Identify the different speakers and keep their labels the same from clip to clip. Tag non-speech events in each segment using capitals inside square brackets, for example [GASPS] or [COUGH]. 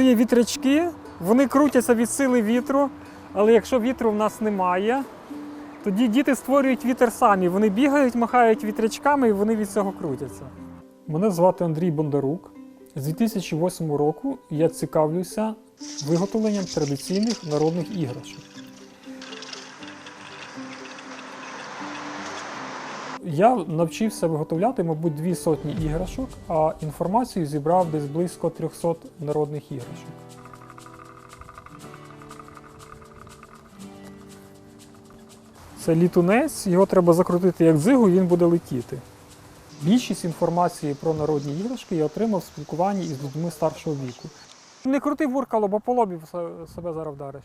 Speaker 1: Це є вітрячки, вони крутяться від сили вітру, але якщо вітру в нас немає, тоді діти створюють вітер самі. Вони бігають, махають вітрячками і вони від цього крутяться. Мене звати Андрій Бондарук. З 2008 року я цікавлюся виготовленням традиційних народних іграшок. Я навчився виготовляти, мабуть, дві сотні іграшок, а інформацію зібрав десь близько 300 народних іграшок. Це літунець, його треба закрутити як дзигу, і він буде летіти. Більшість інформації про народні іграшки я отримав в спілкуванні із людьми старшого віку. Не крути буркало, бо по лобі себе зараз вдариш.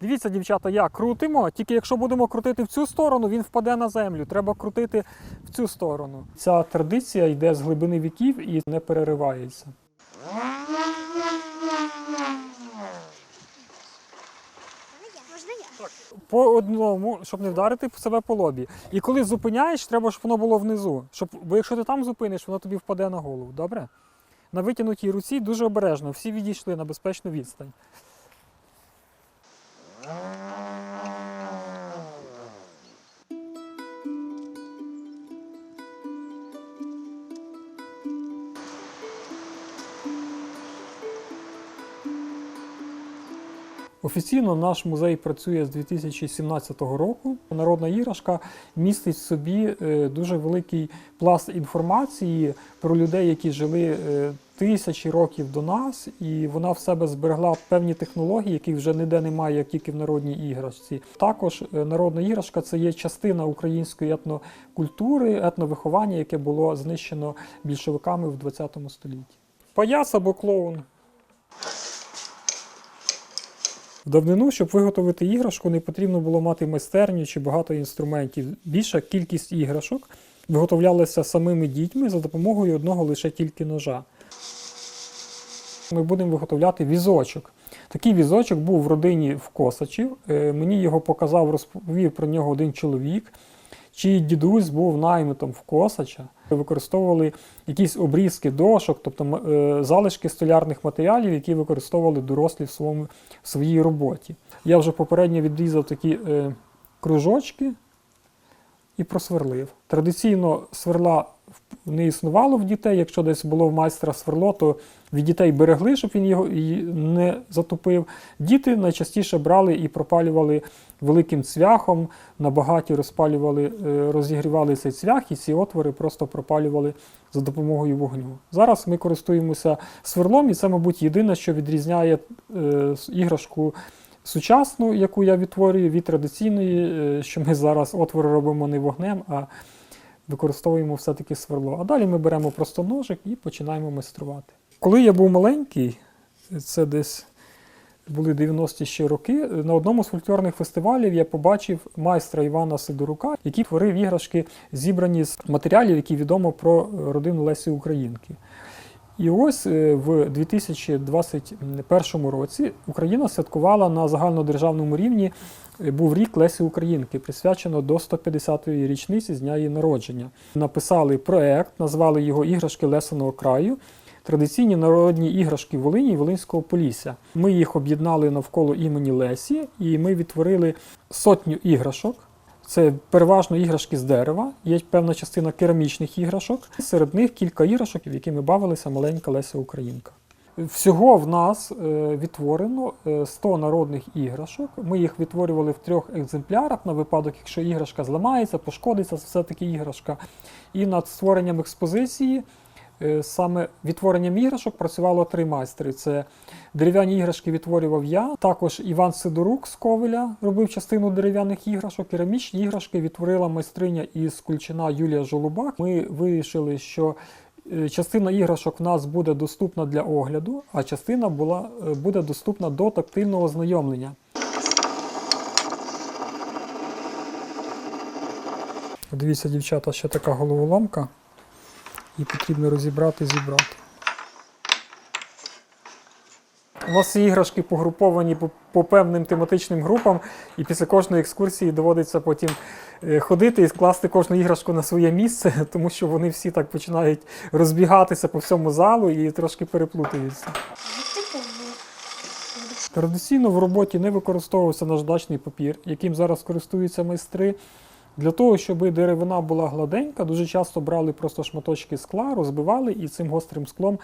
Speaker 1: Дивіться, дівчата, як крутимо, тільки якщо будемо крутити в цю сторону, він впаде на землю. Треба крутити в цю сторону. Ця традиція йде з глибини віків і не переривається. По одному, щоб не вдарити себе по лобі. І коли зупиняєш, треба, щоб воно було внизу. Щоб, бо якщо ти там зупиниш, воно тобі впаде на голову. Добре? На витягнутій руці дуже обережно. Всі відійшли на безпечну відстань. Офіційно наш музей працює з 2017 року. Народна іграшка містить в собі е, дуже великий пласт інформації про людей, які жили е, тисячі років до нас, і вона в себе зберегла певні технології, яких вже ніде немає, як тільки в народній іграшці. Також е, народна іграшка це є частина української етнокультури, етновиховання, яке було знищено більшовиками в ХХ столітті. Паяц або клоун. Давнину, щоб виготовити іграшку, не потрібно було мати майстерню чи багато інструментів. Більша кількість іграшок виготовлялася самими дітьми за допомогою одного лише тільки ножа. Ми будемо виготовляти візочок. Такий візочок був в родині в Косачів. Е, Мені його показав, розповів про нього один чоловік, чий дідусь був наймитом в Косача. Використовували якісь обрізки дошок, тобто е, залишки столярних матеріалів, які використовували дорослі в, своєму, в своїй роботі. Я вже попередньо відрізав такі е, кружочки і просверлив. Традиційно сверла не існувало в дітей. Якщо десь було в майстра сверло, то від дітей берегли, щоб він його не затопив. Діти найчастіше брали і пропалювали великим цвяхом, на багаті розпалювали, е, розігрівали цей цвях, і ці отвори просто пропалювали за допомогою вогню. Зараз ми користуємося сверлом, і це, мабуть, єдине, що відрізняє е, іграшку сучасну, яку я відтворюю, від традиційної, е, що ми зараз отвори робимо не вогнем, а використовуємо все-таки сверло. А далі ми беремо просто ножик і починаємо майструвати. Коли я був маленький, це десь були 90-ті ще роки, на одному з фольклорних фестивалів я побачив майстра Івана Сидорука, який творив іграшки, зібрані з матеріалів, які відомо про родину Лесі Українки. І ось е, в 2021 році Україна святкувала на загальнодержавному рівні був рік Лесі Українки, присвячено до 150-ї річниці з дня її народження. Написали проект, назвали його Іграшки Лесаного краю. Традиційні народні іграшки Волині і Волинського Полісся. Ми їх об'єднали навколо імені Лесі, і ми відтворили сотню іграшок. Це переважно іграшки з дерева, є певна частина керамічних іграшок. Серед них кілька іграшок, в які ми бавилися маленька Леся Українка. Всього в нас е, відтворено е, 100 народних іграшок. Ми їх відтворювали в трьох екземплярах на випадок, якщо іграшка зламається, пошкодиться, все-таки іграшка. І над створенням експозиції, е, саме відтворенням іграшок працювало три майстри. Це дерев'яні іграшки відтворював я. Також Іван Сидорук з Ковеля робив частину дерев'яних іграшок. Керамічні іграшки відтворила майстриня із Кульчина Юлія Жолубак. Ми вирішили, що е, частина іграшок в нас буде доступна для огляду, а частина була, е, буде доступна до тактильного ознайомлення. Дивіться, дівчата, ще така головоломка. Її потрібно розібрати зібрати. У нас іграшки погруповані по, по певним тематичним групам, і після кожної екскурсії доводиться потім е, ходити і скласти кожну іграшку на своє місце, [LAUGHS] тому що вони всі так починають розбігатися по всьому залу і трошки переплутаються. Традиційно в роботі не використовувався наждачний папір, яким зараз користуються майстри. Для того, щоб деревина була гладенька, дуже часто брали просто шматочки скла, розбивали і цим гострим склом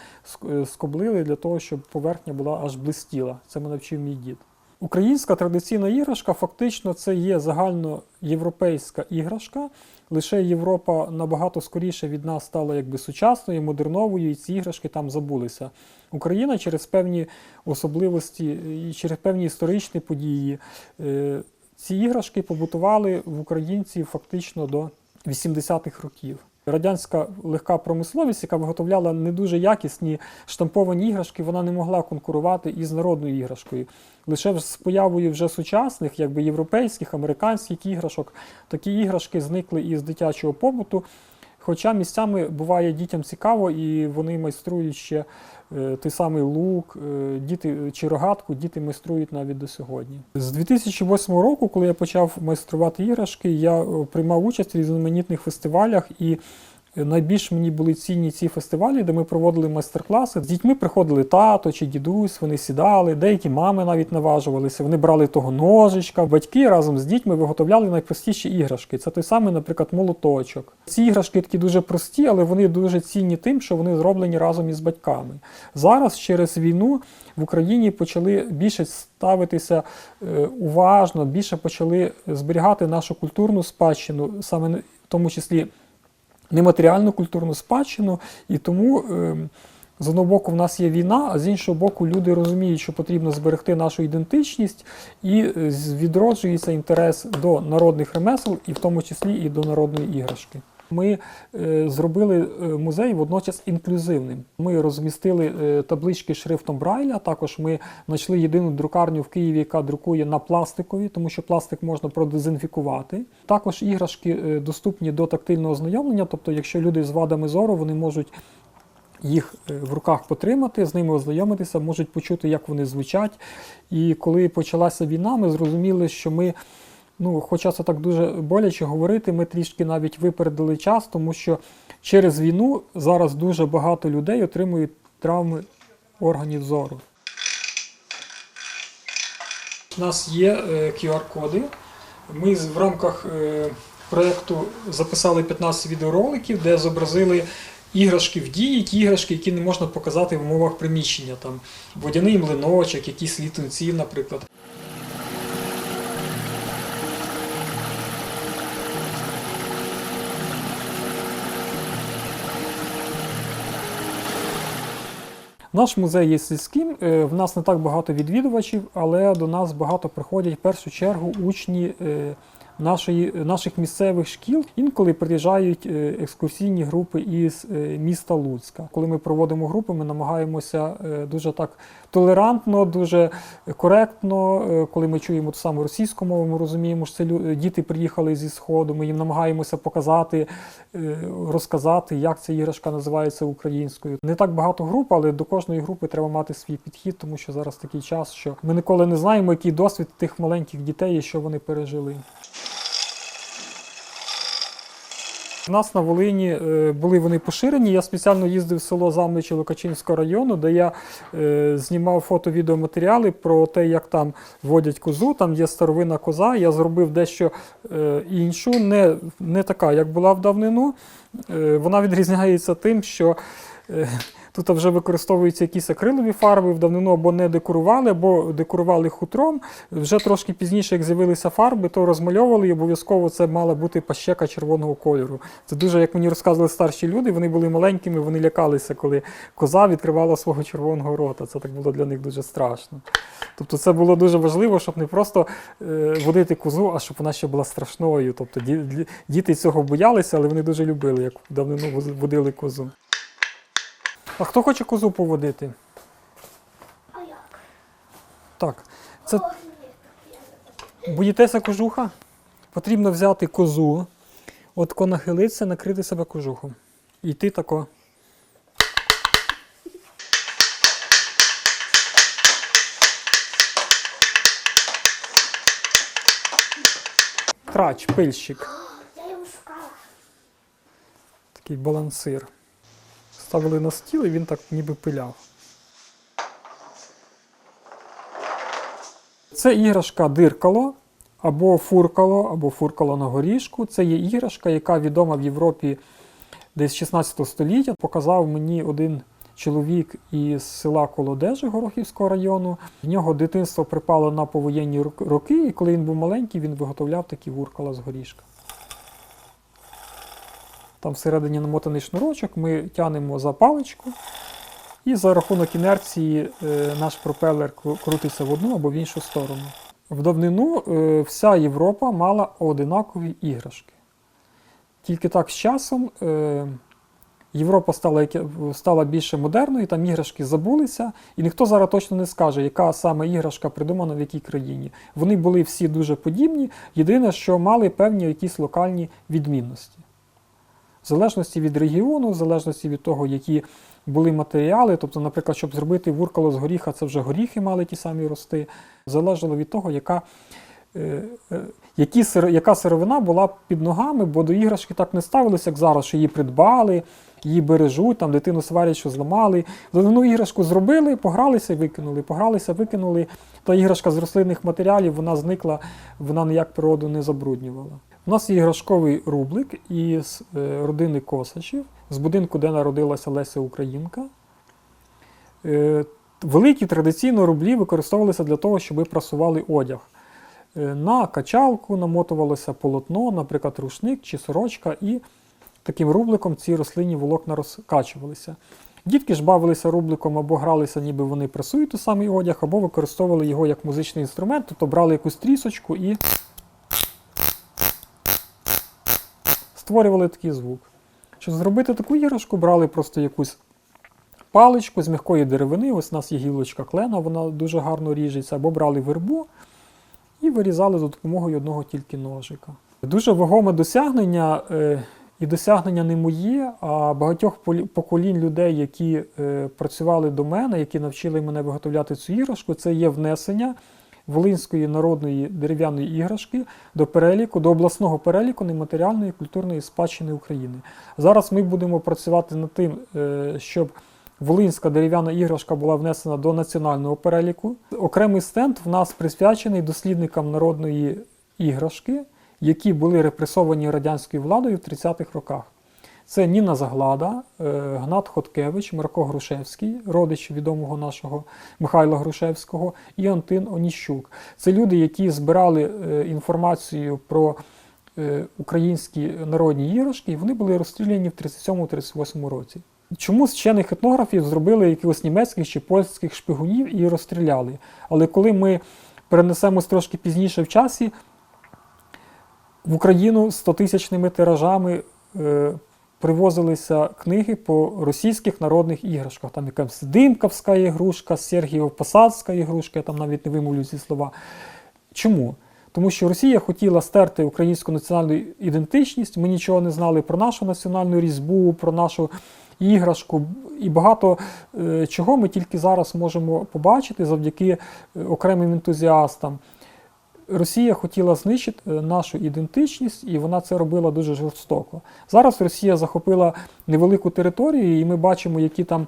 Speaker 1: е, скоблили для того, щоб поверхня була аж блистіла. Це мене вчив мій дід. Українська традиційна іграшка фактично це є загальноєвропейська іграшка. Лише Європа набагато скоріше від нас стала якби сучасною, модерновою, і ці іграшки там забулися. Україна через певні особливості через певні історичні події е, ці іграшки побутували в українців фактично до 80-х років. Радянська легка промисловість, яка виготовляла не дуже якісні штамповані іграшки, вона не могла конкурувати із народною іграшкою. Лише з появою вже сучасних, якби європейських, американських іграшок, такі іграшки зникли із дитячого побуту. Хоча місцями буває дітям цікаво, і вони майструють ще е, той самий лук, е, діти чи рогатку, діти майструють навіть до сьогодні. З 2008 року, коли я почав майструвати іграшки, я е, приймав участь в різноманітних фестивалях і. Найбільш мені були цінні ці фестивалі, де ми проводили майстер-класи. З дітьми приходили тато чи дідусь, вони сідали, деякі мами навіть наважувалися. Вони брали того ножичка. Батьки разом з дітьми виготовляли найпростіші іграшки. Це той самий, наприклад, молоточок. Ці іграшки такі дуже прості, але вони дуже цінні тим, що вони зроблені разом із батьками. Зараз через війну в Україні почали більше ставитися е, уважно, більше почали зберігати нашу культурну спадщину, саме в тому числі нематеріальну культурну спадщину, і тому е, з одного боку в нас є війна, а з іншого боку, люди розуміють, що потрібно зберегти нашу ідентичність, і е, відроджується інтерес до народних ремесел, і в тому числі і до народної іграшки. Ми е, зробили е, музей водночас інклюзивним. Ми розмістили е, таблички шрифтом Брайля. Також ми знайшли єдину друкарню в Києві, яка друкує на пластикові, тому що пластик можна продезінфікувати. Також іграшки доступні до тактильного ознайомлення, тобто, якщо люди з вадами зору, вони можуть їх в руках потримати, з ними ознайомитися, можуть почути, як вони звучать. І коли почалася війна, ми зрозуміли, що ми, ну, хоча це так дуже боляче говорити, ми трішки навіть випередили час, тому що через війну зараз дуже багато людей отримують травми органів зору. У нас є е, QR-коди. Ми в рамках е, проєкту записали 15 відеороликів, де зобразили іграшки в дії, ті іграшки, які не можна показати в умовах приміщення. Там водяний млиночок, якісь літунці, наприклад. Наш музей є сільським. е, В нас не так багато відвідувачів, але до нас багато приходять в першу чергу учні е, нашої, наших місцевих шкіл. Інколи приїжджають е, екскурсійні групи із міста Луцька. Коли ми проводимо групи, ми намагаємося дуже так толерантно, дуже коректно. е, Коли ми чуємо ту саму російську мову, ми розуміємо, що це діти приїхали зі сходу. Ми їм намагаємося показати, е, розказати, як ця іграшка називається українською. Не так багато груп, але до кожної групи треба мати свій підхід, тому що зараз такий час, що ми ніколи не знаємо, який досвід тих маленьких дітей і що вони пережили. У нас на Волині е, були вони поширені. Я спеціально їздив в село Замличі Лукачинського району, де я е, знімав фото-відеоматеріали про те, як там водять козу. Там є старовина коза. Я зробив дещо е, іншу, не, не така, як була в давнину. Вона відрізняється тим, що тут вже використовуються якісь акрилові фарби, в давнину або не декорували, або декорували хутром. Вже трошки пізніше, як з'явилися фарби, то розмальовували і обов'язково це мала бути пащека червоного кольору. Це дуже, як мені розказували старші люди, вони були маленькими, вони лякалися, коли коза відкривала свого червоного рота. Це так було для них дуже страшно. Тобто це було дуже важливо, щоб не просто е, водити козу, а щоб вона ще була страшною. Тобто ді- ді- діти цього боялися, але вони дуже любили, як давнину водили козу. А хто хоче козу поводити?
Speaker 2: А як?
Speaker 1: Так, це боїтеся кожуха? Потрібно взяти козу, отко нахилитися, накрити себе кожухом. І йти тако. Трач, пильщик. [GASPS]
Speaker 2: Я його шукала.
Speaker 1: Такий балансир. Ставили на стіл і він так ніби пиляв. Це іграшка диркало або фуркало, або фуркало на горішку. Це є іграшка, яка відома в Європі десь 16 століття. Показав мені один чоловік із села Колодежі Горохівського району. В нього дитинство припало на повоєнні роки, і коли він був маленький, він виготовляв такі гуркала з горішка. Там всередині намотаний шнурочок, ми тянемо за паличку, і за рахунок інерції е, наш пропелер крутиться в одну або в іншу сторону. В давнину е, вся Європа мала одинакові іграшки. Тільки так з часом е, Європа стала, стала більше модерною, там іграшки забулися, і ніхто зараз точно не скаже, яка саме іграшка придумана в якій країні. Вони були всі дуже подібні, єдине, що мали певні якісь локальні відмінності. В залежності від регіону, в залежності від того, які були матеріали, тобто, наприклад, щоб зробити вуркало з горіха, це вже горіхи мали ті самі рости, залежало від того, яка, е, е, які, яка сировина була під ногами, бо до іграшки так не ставилися, як зараз, що її придбали, її бережуть, там дитину сварять, що зламали. Давну іграшку зробили, погралися викинули, погралися, викинули. Та іграшка з рослинних матеріалів вона зникла, вона ніяк природу не забруднювала. У нас є іграшковий рублик із е, родини Косачів, з будинку, де народилася Леся Українка. Е, Великі традиційно рублі використовувалися для того, щоб прасували одяг. Е, На качалку намотувалося полотно, наприклад, рушник чи сорочка, і таким рубликом ці рослинні волокна розкачувалися. Дітки ж бавилися рубликом або гралися, ніби вони прасують той самий одяг, або використовували його як музичний інструмент, тобто брали якусь трісочку і створювали такий звук. Щоб зробити таку іграшку, брали просто якусь паличку з м'якої деревини. Ось у нас є гілочка клена, вона дуже гарно ріжеться, або брали вербу і вирізали за допомогою одного тільки ножика. Дуже вагоме досягнення, е, і досягнення не моє, а багатьох поколінь людей, які е, працювали до мене, які навчили мене виготовляти цю іграшку, це є внесення Волинської народної дерев'яної іграшки до переліку, до обласного переліку нематеріальної культурної спадщини України. Зараз ми будемо працювати над тим, е, щоб Волинська дерев'яна іграшка була внесена до національного переліку. Окремий стенд в нас присвячений дослідникам народної іграшки, які були репресовані радянською владою в 30-х роках. Це Ніна Заглада, е, Гнат Хоткевич, Марко Грушевський, родич відомого нашого Михайла Грушевського, і Антин Оніщук. Це люди, які збирали е, інформацію про е, українські народні іграшки, і вони були розстріляні в 37-38 році. Чому з вчених етнографів зробили якихось німецьких чи польських шпигунів і розстріляли? Але коли ми перенесемось трошки пізніше в часі, в Україну 100-тисячними тиражами привозилися книги по російських народних іграшках. Там якась Димковська ігрушка, Сергієв-Посадська ігрушка, я там навіть не вимовлю ці слова. Чому? Тому що Росія хотіла стерти українську національну ідентичність. Ми нічого не знали про нашу національну різьбу, про нашу іграшку. І багато е, чого ми тільки зараз можемо побачити завдяки е, окремим ентузіастам. Росія хотіла знищити е, нашу ідентичність, і вона це робила дуже жорстоко. Зараз Росія захопила невелику територію, і ми бачимо, які там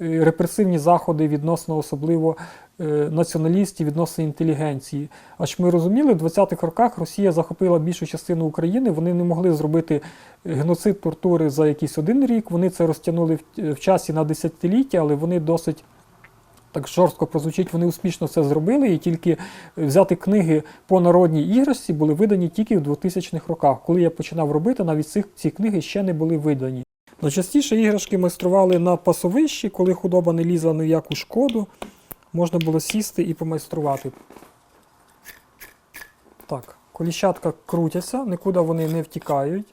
Speaker 1: е, репресивні заходи відносно особливо е, націоналістів, відносно інтелігенції. Аж ми розуміли, в 20-х роках Росія захопила більшу частину України, вони не могли зробити геноцид тортури за якийсь один рік. Вони це розтягнули в часі на десятиліття, але вони досить так жорстко прозвучить, вони успішно це зробили, і тільки взяти книги по народній іграшці були видані тільки в 2000-х роках. Коли я починав робити, навіть цих, ці книги ще не були видані. Найчастіше іграшки майстрували на пасовищі, коли худоба не лізла ні в яку шкоду, можна було сісти і помайструвати. Так, коліщатка крутяться, нікуди вони не втікають,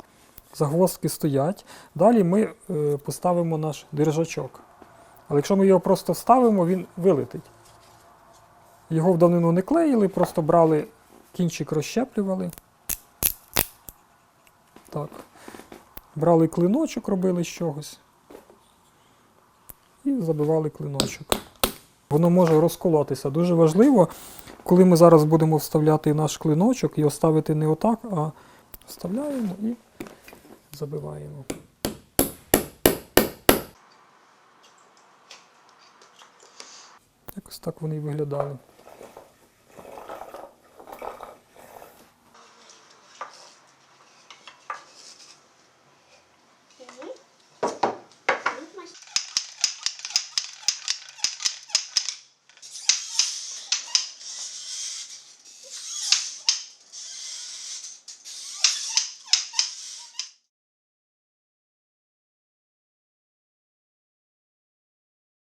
Speaker 1: загвоздки стоять. Далі ми е, поставимо наш держачок. Але якщо ми його просто вставимо, він вилетить. Його в давнину не клеїли, просто брали кінчик, розщеплювали. Так. Брали клиночок, робили з чогось. І забивали клиночок. Воно може розколотися. Дуже важливо, коли ми зараз будемо вставляти наш клиночок, його ставити не отак, а вставляємо і забиваємо. Якось так вони і виглядали.